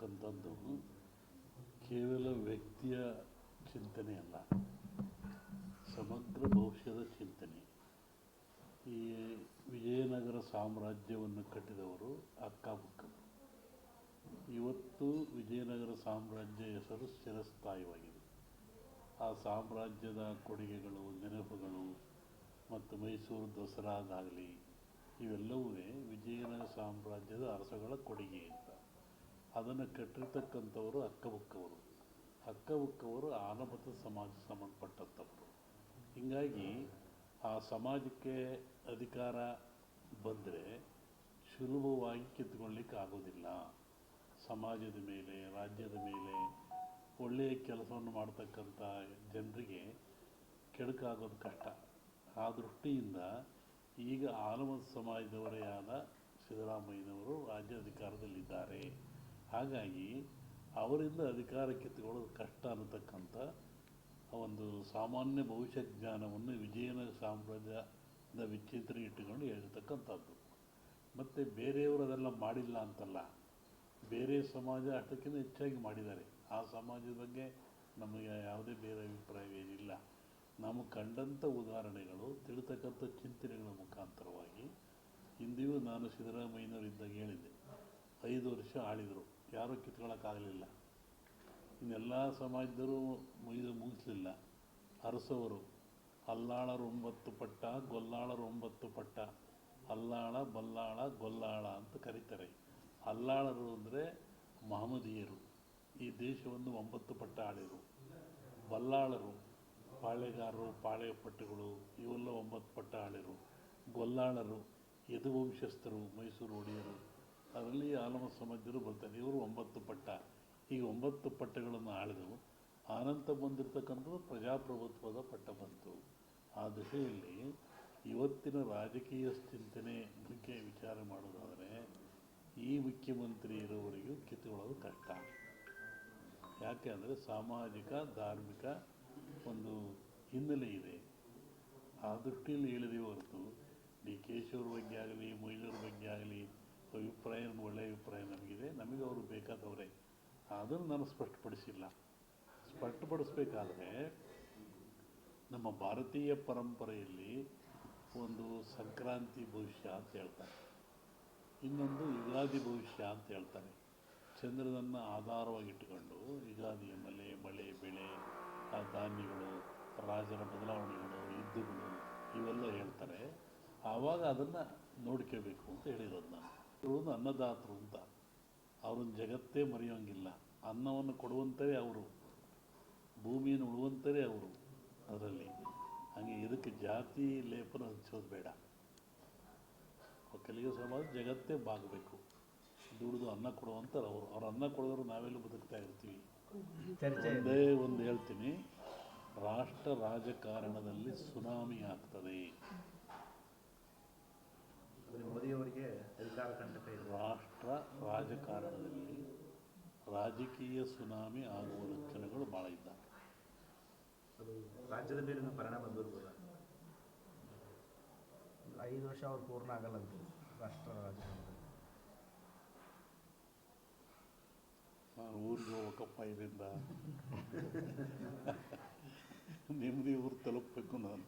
ಅಂತಕ್ಕಂಥದ್ದು. ಕೇವಲ ವ್ಯಕ್ತಿಯ ಚಿಂತನೆ ಅಲ್ಲ, ಸಮಗ್ರ ಭವಿಷ್ಯದ ಚಿಂತನೆ. ಈ ವಿಜಯನಗರ ಸಾಮ್ರಾಜ್ಯವನ್ನು ಕಟ್ಟಿದವರು ಅಕ್ಕಬುಕ್ಕರು ಇವತ್ತು ವಿಜಯನಗರ ಸಾಮ್ರಾಜ್ಯ ಹೆಸರು ಚಿರಸ್ಥಾಯಿಯಾಗಿದೆ ಆ ಸಾಮ್ರಾಜ್ಯದ ಕೊಡುಗೆಗಳು, ನೆನಪುಗಳು ಮತ್ತು ಮೈಸೂರು ದಸರಾದಾಗಲಿ ಇವೆಲ್ಲವೂ ವಿಜಯನಗರ ಸಾಮ್ರಾಜ್ಯದ ಅರಸಗಳ ಕೊಡುಗೆ ಅಂತ ಅದನ್ನು ಕಟ್ಟಿರ್ತಕ್ಕಂಥವರು ಅಕ್ಕಬುಕ್ಕವರು ಅಕ್ಕಬುಕ್ಕವರು ಆನಮತ ಸಮಾಜ ಸಂಬಂಧಪಟ್ಟಂಥವರು. ಹೀಗಾಗಿ ಆ ಸಮಾಜಕ್ಕೆ ಅಧಿಕಾರ ಬಂದರೆ ಸುಲಭವಾಗಿ ಕಿತ್ಕೊಳ್ಳಿಕ್ಕೆ ಆಗೋದಿಲ್ಲ. ಸಮಾಜದ ಮೇಲೆ, ರಾಜ್ಯದ ಮೇಲೆ ಒಳ್ಳೆಯ ಕೆಲಸವನ್ನು ಮಾಡ್ತಕ್ಕಂಥ ಜನರಿಗೆ ಕೆಡುಕಾಗೋದು ಕಷ್ಟ. ಆ ದೃಷ್ಟಿಯಿಂದ ಈಗ ಆಲಮದ ಸಮಾಜದವರೇ ಆದ ಸಿದ್ದರಾಮಯ್ಯನವರು ರಾಜ್ಯ ಅಧಿಕಾರದಲ್ಲಿದ್ದಾರೆ ಹಾಗಾಗಿ ಅವರಿಂದ ಅಧಿಕಾರ ಕಿತ್ತುಕೊಳ್ಳೋದು ಕಷ್ಟ ಅನ್ನತಕ್ಕಂಥ ಒಂದು ಸಾಮಾನ್ಯ ಭವಿಷ್ಯ ಜ್ಞಾನವನ್ನು ವಿಜಯನ ಸಾಮ್ರಾಜ್ಯದ ವಿಚಿತ್ರ ಇಟ್ಟುಕೊಂಡು ಹೇಳಿರ್ತಕ್ಕಂಥದ್ದು. ಮತ್ತು ಬೇರೆಯವರು ಅದೆಲ್ಲ ಮಾಡಿಲ್ಲ ಅಂತಲ್ಲ, ಬೇರೆ ಸಮಾಜ ಅಷ್ಟಕ್ಕಿಂತ ಹೆಚ್ಚಾಗಿ ಮಾಡಿದ್ದಾರೆ. ಆ ಸಮಾಜದ ಬಗ್ಗೆ ನಮಗೆ ಯಾವುದೇ ಬೇರೆ ಅಭಿಪ್ರಾಯವೇನಿಲ್ಲ ನಾವು ಕಂಡಂಥ ಉದಾಹರಣೆಗಳು, ತಿಳಿತಕ್ಕಂಥ ಚಿಂತನೆಗಳ ಮುಖಾಂತರವಾಗಿ ಹಿಂದೆಯೂ ನಾನು ಸಿದ್ದರಾಮಯ್ಯನವರಿದ್ದಾಗ ಹೇಳಿದ್ದೆ. ಐದು ವರ್ಷ ಆಳಿದರು. ಯಾರೂ ಕಿತ್ಕೊಳ್ಳೋಕ್ಕಾಗಲಿಲ್ಲ ಇನ್ನೆಲ್ಲ ಸಮಾಜದರು ಮುಗಿದು ಮುಗಿಸಲಿಲ್ಲ. ಅರಸವರು, ಅಲ್ಲಾಳರು ಒಂಬತ್ತು ಪಟ್ಟ, ಗೊಲ್ಲಾಳರು ಒಂಬತ್ತು ಪಟ್ಟ, ಅಲ್ಲಾಳ, ಬಲ್ಲಾಳ, ಗೊಲ್ಲಾಳ ಅಂತ ಕರೀತಾರೆ. ಅಲ್ಲಾಳರು ಅಂದರೆ ಮಹಮ್ಮದೀಯರು ಈ ದೇಶವನ್ನು ಒಂಬತ್ತು ಪಟ್ಟ ಆಳಿದರು ಬಲ್ಲಾಳರು, ಪಾಳೆಗಾರರು ಪಾಳೆ ಪಟ್ಟುಗಳು ಇವೆಲ್ಲ ಒಂಬತ್ತು ಪಟ್ಟ ಆಳಿರು. ಗೊಲ್ಲಾಳರು, ಯದುವಂಶಸ್ಥರು, ಮೈಸೂರು ಒಡೆಯರು. ಅದರಲ್ಲಿ ಆಲಮ ಸಮಾಜರು ಬರ್ತಾರೆ ಇವರು ಒಂಬತ್ತು ಪಟ್ಟ. ಈ ಒಂಬತ್ತು ಪಟ್ಟಗಳನ್ನು ಆಳಿದವು. ಆನಂತ ಬಂದಿರತಕ್ಕಂಥದ್ದು ಪ್ರಜಾಪ್ರಭುತ್ವದ ಪಟ್ಟ ಬಂತು. ಆ ದಿಶೆಯಲ್ಲಿ ಇವತ್ತಿನ ರಾಜಕೀಯ ಚಿಂತನೆ ಬಗ್ಗೆ ವಿಚಾರ ಮಾಡೋದಾದರೆ, ಈ ಮುಖ್ಯಮಂತ್ರಿ ಇರೋವರೆಗೂ ಕಿತ್ತುಕೊಳ್ಳೋದು ಕಷ್ಟ. ಯಾಕೆ ಅಂದರೆ ಸಾಮಾಜಿಕ, ಧಾರ್ಮಿಕ ಒಂದು ಹಿನ್ನೆಲೆ ಇದೆ. ಆ ದೃಷ್ಟಿಯಲ್ಲಿ ಹೇಳಿದೆ ಹೊರತು, ಡಿ ಕೆ ಶಿವ್ರ ಬಗ್ಗೆ ಆಗಲಿ ಮೊಯ್ಲೂರ ಬಗ್ಗೆ ಆಗಲಿ ಅಭಿಪ್ರಾಯ ಒಳ್ಳೆಯ ಅಭಿಪ್ರಾಯ ನಮಗಿದೆ, ನಮಗೆ ಅವರು ಬೇಕಾದವರೇ. ಅದನ್ನು ನಾನು ಸ್ಪಷ್ಟಪಡಿಸಿಲ್ಲ. ಸ್ಪಷ್ಟಪಡಿಸ್ಬೇಕಾದ್ರೆ, ನಮ್ಮ ಭಾರತೀಯ ಪರಂಪರೆಯಲ್ಲಿ ಒಂದು ಸಂಕ್ರಾಂತಿ ಭವಿಷ್ಯ ಅಂತ ಹೇಳ್ತಾರೆ. ಇನ್ನೊಂದು ಯುಗಾದಿ ಭವಿಷ್ಯ ಅಂತ ಹೇಳ್ತಾರೆ. ಚಂದ್ರನನ್ನು ಆಧಾರವಾಗಿಟ್ಟುಕೊಂಡು ಯುಗಾದಿಯ ಮಳೆ ಮಳೆ, ಬೆಳೆ, ಆ ಧಾನ್ಯಗಳು, ರಾಜರ ಬದಲಾವಣೆಗಳು, ಯುದ್ಧಗಳು ಇವೆಲ್ಲ ಹೇಳ್ತಾರೆ. ಆವಾಗ ಅದನ್ನು ನೋಡ್ಕೋಬೇಕು ಅಂತ ಹೇಳಿರೋದು ನಾನು. ಇವರು ಅನ್ನದಾತರು ಅಂತ. ಅವ್ರನ್ನ ಜಗತ್ತೇ ಮರೆಯೋಂಗಿಲ್ಲ. ಅನ್ನವನ್ನು ಕೊಡುವಂಥವೇ ಅವರು. ಭೂಮಿಯನ್ನು ಉಳುವಂಥವೇ ಅವರು ಅದರಲ್ಲಿ. ಹಾಗೆ ಇದಕ್ಕೆ ಜಾತಿ ಲೇಪನ ಹಚ್ಚೋದು ಬೇಡ. ಕೆಲಗ ಸಮಾಜ ಜಗತ್ತೇ ಬಾಗಬೇಕು. ದುಡಿದು ಅನ್ನ ಕೊಡುವಂಥವ್ರು ಅವರು. ಅವ್ರು ಅನ್ನ ಕೊಡೋರು ನಾವೆಲ್ಲ ಬದುಕ್ತಾ ಇರ್ತೀವಿ. ಒಂದೇ ಒಂದು ಹೇಳ್ತೀನಿ. ರಾಷ್ಟ್ರ ರಾಜಕಾರಣದಲ್ಲಿ ಸುನಾಮಿ ಆಗ್ತದೆ ಅಂದರೆ ಮೋದಿಯವರಿಗೆ ಇದೆ ರಾಷ್ಟ್ರ ರಾಜಕಾರಣದಲ್ಲಿ ರಾಜಕೀಯ ಸುನಾಮಿ ಆಗುವ ಲಕ್ಷಣಗಳು ಭಾಳ ಇದ್ದಾವೆ. ಅದು ರಾಜ್ಯದ ಮೇಲಿನ ಪರಿಣಾಮ ಬೀರ್ಬೋದಾ ಐದು ವರ್ಷ ಅವ್ರು ಪೂರ್ಣ ಆಗಲ್ಲಂತ ರಾಷ್ಟ್ರ ರಾಜಕಾರಣದಲ್ಲಿ. ನಾನು ಊರಿಗೆ ಹೋಗ್ಬೇಕಪ್ಪ ಇದರಿಂದ ನೆಮ್ಮದಿ ಊರು ತಲುಪಬೇಕು ನಾನು.